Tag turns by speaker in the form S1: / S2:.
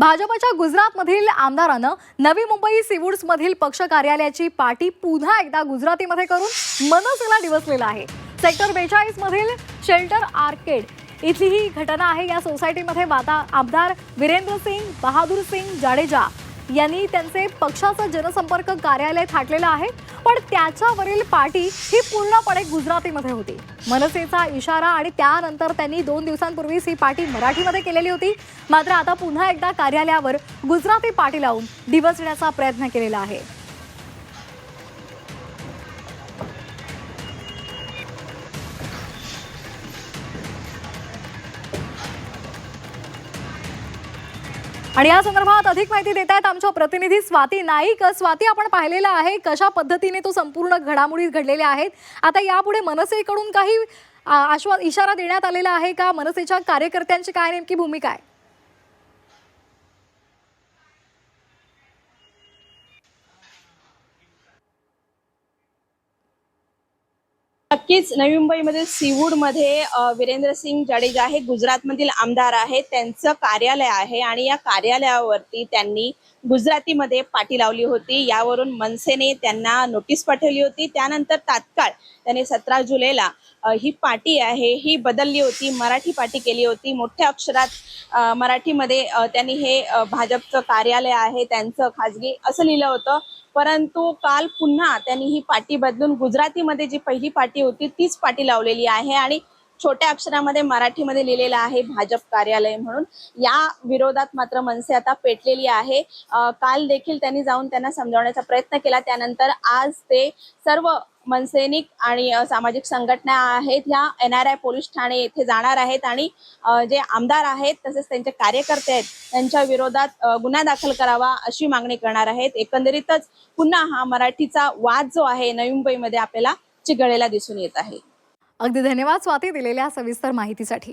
S1: भाजपच्या गुजरातमधील आमदारानं नवी मुंबई सीवूड्समधील पक्ष कार्यालयाची पाटी पुन्हा एकदा गुजरातीमध्ये करून मनसेला डिवसलेला आहे. सेक्टर बेचाळीसमधील शेल्टर आर्केड इथली ही घटना आहे. या सोसायटीमध्ये वाता आमदार वीरेंद्र सिंग बहादूर सिंग जाडेजा यांनी त्यांचे पक्षाचं जनसंपर्क कार्यालय थाटलेलं आहे. पण त्याच्यावरील पाटी ही पूर्णपणे गुजरातीमध्ये होती. मनसेचा इशारा आणि त्यानंतर त्यांनी दोन दिवसांपूर्वीच ही पाटी मराठीमध्ये केलेली होती. मात्र आता पुन्हा एकदा कार्यालयावर गुजराती पाटी लावून दिवस येण्याचा प्रयत्न केलेला आहे. आणि या संदर्भात अधिक माहिती देत आहेत आमच्या प्रतिनिधी स्वाती नाईक. स्वाती आपण पाहिलेलं आहे कशा पद्धतीने तो संपूर्ण घडामोडी घडलेल्या आहेत. आता यापुढे मनसेकडून काही आश्वा इशारा देण्यात आलेला आहे का? मनसेच्या कार्यकर्त्यांची काय नेमकी भूमिका आहे?
S2: नक्कीच. नवी मुंबईमधील सीवूडमध्ये वीरेंद्र सिंग जाडेजा हे गुजरातमधील आमदार आहेत. त्यांचं कार्यालय आहे आणि या कार्यालयावरती त्यांनी गुजरातीमध्ये पाटी लावली होती. यावरून मनसेने त्यांना नोटीस पाठवली होती. त्यानंतर तात्काळ त्याने सतरा जुलैला ही पाटी आहे ही बदलली होती मराठी पाटी केली होती. मोठ्या अक्षरात मराठीमध्ये त्यांनी हे भाजपचं कार्यालय आहे त्यांचं खाजगी असं लिहिलं होतं. परंतु काल पुन्हा त्यांनी ही पाटी बदलून गुजरातीमध्ये जी पहिली पाटी होती तीच पाटी लावलेली आहे आणि छोट्या अक्षरामध्ये मराठीमध्ये लिहिलेलं आहे भाजप कार्यालय म्हणून. या विरोधात मात्र मनसे आता पेटलेली आहे. काल देखील त्यांनी जाऊन त्यांना समजावण्याचा प्रयत्न केला. त्यानंतर आज ते सर्व मनसैनिक आणि सामाजिक संघटना आहेत ह्या N R I police Thane येथे जाणार आहेत आणि जे आमदार आहेत तसेच त्यांचे कार्यकर्ते आहेत त्यांच्या विरोधात गुन्हा दाखल करावा अशी मागणी करणार आहेत. एकंदरीतच पुन्हा हा मराठीचा वाद जो आहे नवी मुंबईमध्ये आपल्याला चिघळलेला दिसून येत आहे.
S1: अगदी धन्यवाद स्वाती दिलेल्या सविस्तर माहितीसाठी.